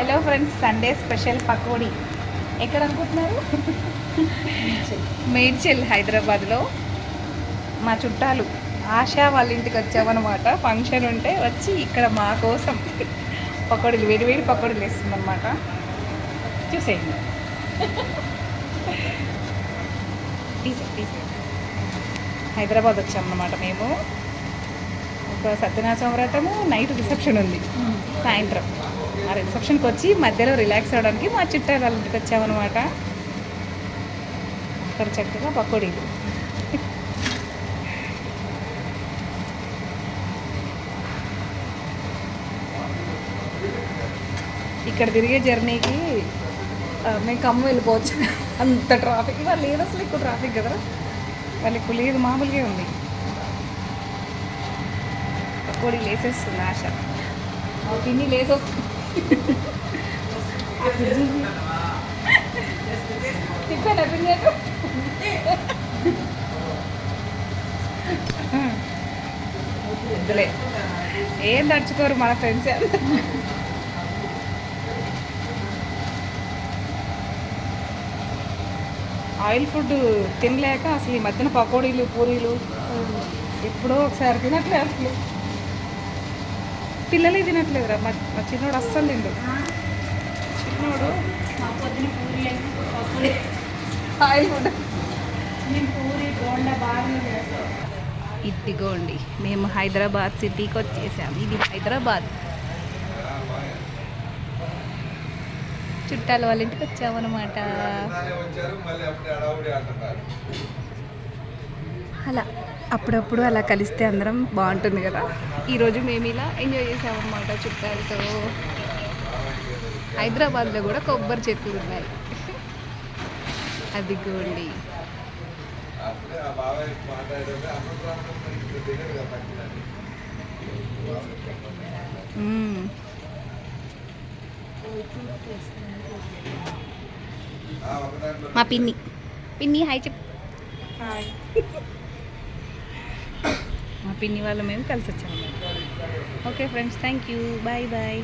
Hello friends Sunday special pakodi ఎక్కడ అనుకుంటున్నారు? మేడ్చెల్ హైదరాబాద్లో. మా చుట్టాలు ఆశా వాళ్ళ ఇంటికి వచ్చామన్నమాట. ఫంక్షన్ ఉంటే వచ్చి ఇక్కడ మా కోసం పకోడీలు వేడి వేడి పకోడీలు వేస్తుందన్నమాట. చూసేయండి. హైదరాబాద్ వచ్చామన్నమాట మేము. ఒక సత్యనారాయణ వ్రతము నైట్ రిసెప్షన్ ఉంది. సాయంత్రం. ఆ రిసెప్షన్కి వచ్చి మధ్యలో రిలాక్స్ అవ్వడానికి మా చుట్టాలు వాళ్ళ ఇంటికి వచ్చామన్నమాట. అక్కడ చక్కగా పకోడీలు ఇక్కడ తిరిగే జర్నీకి మేము ఖమ్మం వెళ్ళిపోవచ్చు. అంత ట్రాఫిక్ వాళ్ళు లేదు అసలు ఎక్కువ ట్రాఫిక్ కదా వాళ్ళకి లేదు మామూలుగా ఉంది. పకోడీ లేసేస్తుంది ఆశ. మా పిన్ని లేసొస్తుంది. తిప్పాను వద్దులే ఏం తడుచుకోరు మన ఫ్రెండ్స్ ఆయిల్ ఫుడ్ తినలేక అసలు ఈ మధ్యన పకోడీలు పూరీలు ఎప్పుడో ఒకసారి తినట్లే అసలు. పిల్లలే తినట్లేదురా. మా మా చిన్నోడు అస్సలు తిండు. చిన్నోడు ఇదిగోండి మేము హైదరాబాద్ సిటీకి వచ్చేసాం. ఇది హైదరాబాద్. చుట్టాల వాళ్ళ ఇంటికి వచ్చామన్నమాట. అలా. అప్పుడప్పుడు అలా కలిస్తే అందరం బాగుంటుంది కదా. ఈరోజు మేము ఇలా ఎంజాయ్ చేసామన్నమాట చుట్టాలతో. హైదరాబాద్లో కూడా కొబ్బరి చెట్లు ఉన్నాయి. ఒక దాంట్లో మా పిన్ని. పిన్ని హాయ్ చెప్ మా పిన్ని వాళ్ళు మేము కలిసి వచ్చాము okay friends thank you bye bye